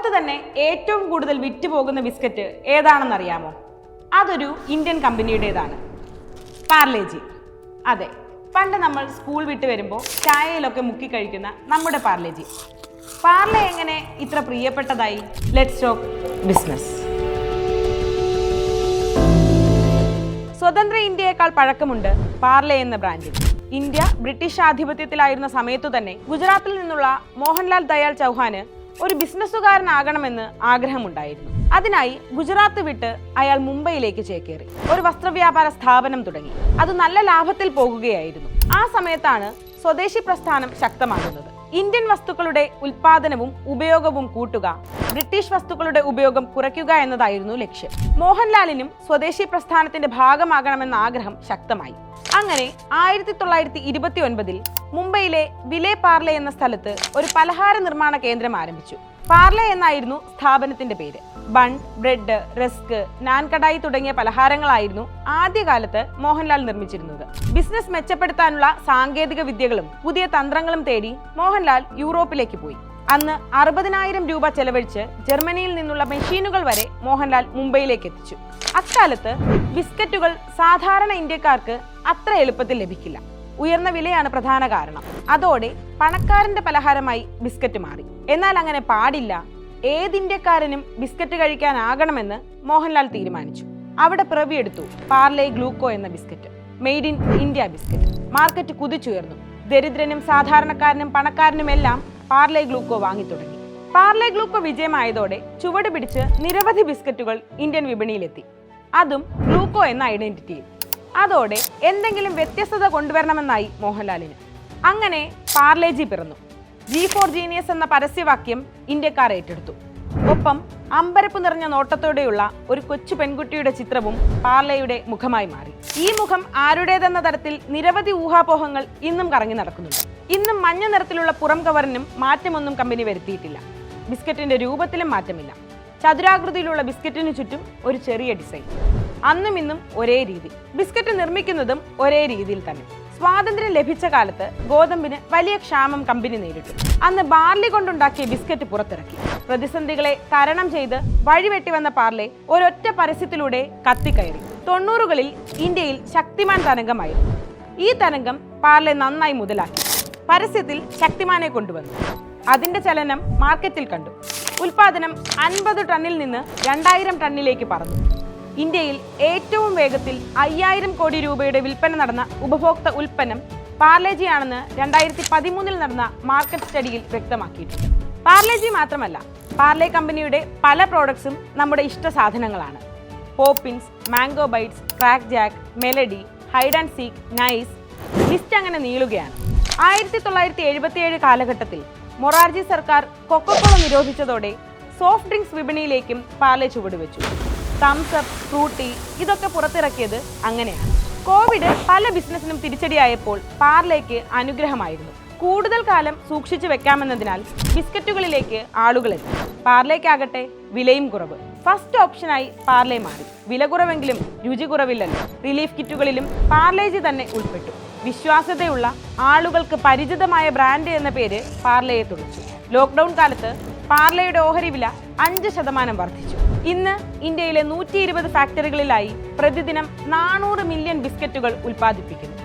ലോകത്ത് തന്നെ ഏറ്റവും കൂടുതൽ വിറ്റുപോകുന്ന ബിസ്ക്കറ്റ് ഏതാണെന്നറിയാമോ? അതൊരു ഇന്ത്യൻ കമ്പനിയുടേതാണ്. പാർലേജി. അതെ പണ്ട് നമ്മൾ സ്കൂൾ വിട്ട് വരുമ്പോൾ ചായയിലൊക്കെ മുക്കി കഴിക്കുന്ന നമ്മുടെ പാർലേജി. പാർലെ എങ്ങനെ ഇത്ര പ്രിയപ്പെട്ടതായി? ലെറ്റ്സ് ടോക്ക് ബിസിനസ് സ്വതന്ത്ര ഇന്ത്യയേക്കാൾ പഴക്കമുണ്ട് പാർലെ എന്ന ബ്രാൻഡിന് ഇന്ത്യ ബ്രിട്ടീഷ് ആധിപത്യത്തിലായിരുന്ന സമയത്തു തന്നെ ഗുജറാത്തിൽ നിന്നുള്ള മോഹൻലാൽ ദയാൽ ചൗഹാന് ഒരു ബിസിനസ്സുകാരനാകണമെന്ന് ആഗ്രഹമുണ്ടായിരുന്നു. അതിനായി ഗുജറാത്ത് വിട്ട് അയാൾ മുംബൈയിലേക്ക് ചേക്കേറി. ഒരു വസ്ത്രവ്യാപാര സ്ഥാപനം തുടങ്ങി. അത് നല്ല ലാഭത്തിൽ പോകുകയായിരുന്നു. ആ സമയത്താണ് സ്വദേശി പ്രസ്ഥാനം ശക്തമാകുന്നത്. ഇന്ത്യൻ വസ്തുക്കളുടെ ഉൽപാദനവും ഉപയോഗവും കൂട്ടുക. ബ്രിട്ടീഷ് വസ്തുക്കളുടെ ഉപയോഗം കുറയ്ക്കുക എന്നതായിരുന്നു ലക്ഷ്യം. മോഹൻലാലിനും സ്വദേശി പ്രസ്ഥാനത്തിന്റെ ഭാഗമാകണമെന്ന ആഗ്രഹം ശക്തമായി. അങ്ങനെ ആയിരത്തി തൊള്ളായിരത്തി ഇരുപത്തി ഒൻപതിൽ മുംബൈയിലെ വിലെ പാർലെ എന്ന സ്ഥലത്ത് ഒരു പലഹാര നിർമ്മാണ കേന്ദ്രം ആരംഭിച്ചു. പാർലെ എന്നായിരുന്നു സ്ഥാപനത്തിന്റെ പേര്. Bun bread rusk naan kadai തുടങ്ങിയ പലഹാരങ്ങളായിരുന്നു ആദ്യകാലത്ത് മോഹൻലാൽ നിർമ്മിച്ചിരുന്നത്. ബിസിനസ് മെച്ചപ്പെടുത്താനുള്ള സാങ്കേതിക വിദ്യകളും പുതിയ തന്ത്രങ്ങളും തേടി മോഹൻലാൽ യൂറോപ്പിലേക്ക് പോയി. അന്ന് അറുപതിനായിരം രൂപ ചെലവഴിച്ച് ജർമ്മനിയിൽ നിന്നുള്ള മെഷീനുകൾ വരെ മോഹൻലാൽ മുംബൈയിലേക്ക് എത്തിച്ചു. അക്കാലത്ത് ബിസ്ക്കറ്റുകൾ സാധാരണ ഇന്ത്യക്കാർക്ക് അത്ര എളുപ്പത്തിൽ ലഭിക്കില്ല. ഉയർന്ന വിലയാണ് പ്രധാന കാരണം. അതോടെ പണക്കാരന്റെ പലഹാരമായി ബിസ്ക്കറ്റ് മാറി. എന്നാൽ അങ്ങനെ പാടില്ല. ഏത് ഇന്ത്യക്കാരനും ബിസ്ക്കറ്റ് കഴിക്കാനാകണമെന്ന് മോഹൻലാൽ തീരുമാനിച്ചു. അവിടെ പിറവിയെടുത്തു പാർലെ ഗ്ലൂക്കോ എന്ന biscuit. Made in India biscuit. Market കുതിച്ചുയർന്നു. ദരിദ്രനും സാധാരണക്കാരനും പണക്കാരനുമെല്ലാം പാർലെ ഗ്ലൂക്കോ വാങ്ങി തുടങ്ങി. പാർലെ ഗ്ലൂക്കോ വിജയമായതോടെ ചുവട് പിടിച്ച് നിരവധി ബിസ്ക്കറ്റുകൾ ഇന്ത്യൻ വിപണിയിലെത്തി. അതും ഗ്ലൂക്കോ എന്ന ഐഡന്റിറ്റിയിൽ. അതോടെ എന്തെങ്കിലും വ്യത്യസ്തത കൊണ്ടുവരണമെന്നായി മോഹൻലാലിന്. അങ്ങനെ പാർലേജി പിറന്നു. ജി ഫോർ ജീനിയസ് എന്ന പരസ്യവാക്യം ഇന്ത്യക്കാർ ഏറ്റെടുത്തു. ഒപ്പം അമ്പരപ്പ് നിറഞ്ഞ നോട്ടത്തോടെയുള്ള ഒരു കൊച്ചു പെൺകുട്ടിയുടെ ചിത്രവും പാർലയുടെ മുഖമായി മാറി. ഈ മുഖം ആരുടേതെന്ന തരത്തിൽ നിരവധി ഊഹാപോഹങ്ങൾ ഇന്നും കറങ്ങി നടക്കുന്നുണ്ട്. ഇന്നും മഞ്ഞ നിറത്തിലുള്ള പുറം കവറിനും മാറ്റമൊന്നും കമ്പനി വരുത്തിയിട്ടില്ല. ബിസ്ക്കറ്റിന്റെ രൂപത്തിലും മാറ്റമില്ല. ചതുരാകൃതിയിലുള്ള ബിസ്ക്കറ്റിന് ചുറ്റും ഒരു ചെറിയ ഡിസൈൻ. അന്നും ഇന്നും ഒരേ രീതി. ബിസ്ക്കറ്റ് നിർമ്മിക്കുന്നതും ഒരേ രീതിയിൽ തന്നെ. സ്വാതന്ത്ര്യം ലഭിച്ച കാലത്ത് ഗോതമ്പിന് വലിയ ക്ഷാമം കമ്പനി നേരിട്ടു. അന്ന് ബാർലി കൊണ്ടുണ്ടാക്കിയ ബിസ്ക്കറ്റ് പുറത്തിറക്കി. പ്രതിസന്ധികളെ തരണം ചെയ്ത് വഴിവെട്ടി വന്ന പാർലെ ഒരൊറ്റ പരസ്യത്തിലൂടെ കത്തിക്കയറി. തൊണ്ണൂറുകളിൽ ഇന്ത്യയിൽ ശക്തിമാൻ തരംഗമായിരുന്നു. ഈ തരംഗം പാർലെ നന്നായി മുതലാക്കി. പരസ്യത്തിൽ ശക്തിമാനെ കൊണ്ടുവന്നു. അതിന്റെ ചലനം മാർക്കറ്റിൽ കണ്ടു. ഉൽപാദനം അൻപത് ടണ്ണിൽ നിന്ന് രണ്ടായിരം ടണ്ണിലേക്ക് പറന്നു. ഇന്ത്യയിൽ ഏറ്റവും വേഗത്തിൽ അയ്യായിരം കോടി രൂപയുടെ വിൽപ്പന നടന്ന ഉപഭോക്തൃ ഉൽപ്പന്നം പാർലേജിയാണെന്ന് രണ്ടായിരത്തി പതിമൂന്നിൽ നടന്ന മാർക്കറ്റ് സ്റ്റഡിയിൽ വ്യക്തമാക്കിയിട്ടുണ്ട്. പാർലേജി മാത്രമല്ല പാർലെ കമ്പനിയുടെ പല പ്രോഡക്ട്സും നമ്മുടെ ഇഷ്ട സാധനങ്ങളാണ്. Poppins mango bites Krackjack melody hide and seek nice list അങ്ങനെ നീളുകയാണ്. ആയിരത്തി തൊള്ളായിരത്തി എഴുപത്തിയേഴ് കാലഘട്ടത്തിൽ മൊറാർജി സർക്കാർ കൊക്കക്കോള നിരോധിച്ചതോടെ സോഫ്റ്റ് ഡ്രിങ്ക്സ് വിപണിയിലേക്കും പാർലെ ചുവടുവെച്ചു. തംസ് അപ്പ് ഫ്രൂട്ടി ഇതൊക്കെ പുറത്തിറക്കിയത് അങ്ങനെയാണ്. കോവിഡ് പല ബിസിനസ്സിനും തിരിച്ചടിയായപ്പോൾ പാർലേക്ക് അനുഗ്രഹമായിരുന്നു. കൂടുതൽ കാലം സൂക്ഷിച്ചു വെക്കാമെന്നതിനാൽ ബിസ്ക്കറ്റുകളിലേക്ക് ആളുകളെത്തി. പാർലേക്കാകട്ടെ വിലയും കുറവ്. ഫസ്റ്റ് ഓപ്ഷനായി പാർലെ മാറി. വില കുറവെങ്കിലും രുചി കുറവില്ലല്ലോ. റിലീഫ് കിറ്റുകളിലും പാർലേജി തന്നെ ഉൾപ്പെട്ടു. വിശ്വാസ്യതയുള്ള ആളുകൾക്ക് പരിചിതമായ ബ്രാൻഡ് എന്ന പേര് പാർലയെ തുളച്ചു. ലോക്ക്ഡൌൺ കാലത്ത് പാർലയുടെ ഓഹരി വില അഞ്ച് ശതമാനം വർദ്ധിച്ചു. ഇന്ന് ഇന്ത്യയിലെ നൂറ്റി ഇരുപത് ഫാക്ടറികളിലായി പ്രതിദിനം നാനൂറ് മില്യൺ ബിസ്ക്കറ്റുകൾ ഉൽപ്പാദിപ്പിക്കുന്നു.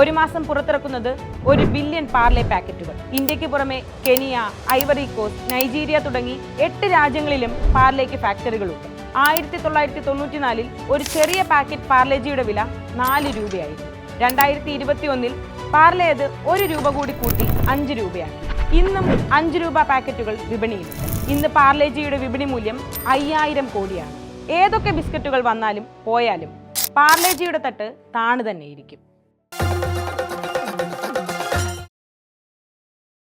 ഒരു മാസം പുറത്തിറക്കുന്നത് ഒരു ബില്യൺ പാർലെ പാക്കറ്റുകൾ. ഇന്ത്യയ്ക്ക് പുറമെ കെനിയ ഐവറി കോസ്റ്റ് നൈജീരിയ തുടങ്ങി എട്ട് രാജ്യങ്ങളിലും പാർലേക്ക് ഫാക്ടറികളുണ്ട്. ആയിരത്തി തൊള്ളായിരത്തി തൊണ്ണൂറ്റിനാലിൽ ഒരു ചെറിയ പാക്കറ്റ് പാർലേജിയുടെ വില നാല് രൂപയായിരുന്നു. രണ്ടായിരത്തി ഇരുപത്തി ഒന്നിൽ പാർലേത് ഒരു രൂപ കൂടി കൂട്ടി അഞ്ച് രൂപയാക്കി. ഇന്നും അഞ്ച് രൂപ പാക്കറ്റുകൾ വിപണിയിൽ. ഇന്ന് പാർലേജിയുടെ വിപണി മൂല്യം അയ്യായിരം കോടിയാണ്. ഏതൊക്കെ ബിസ്ക്കറ്റുകൾ വന്നാലും പോയാലും പാർലേജിയുടെ തട്ട് താണു തന്നെയിരിക്കും.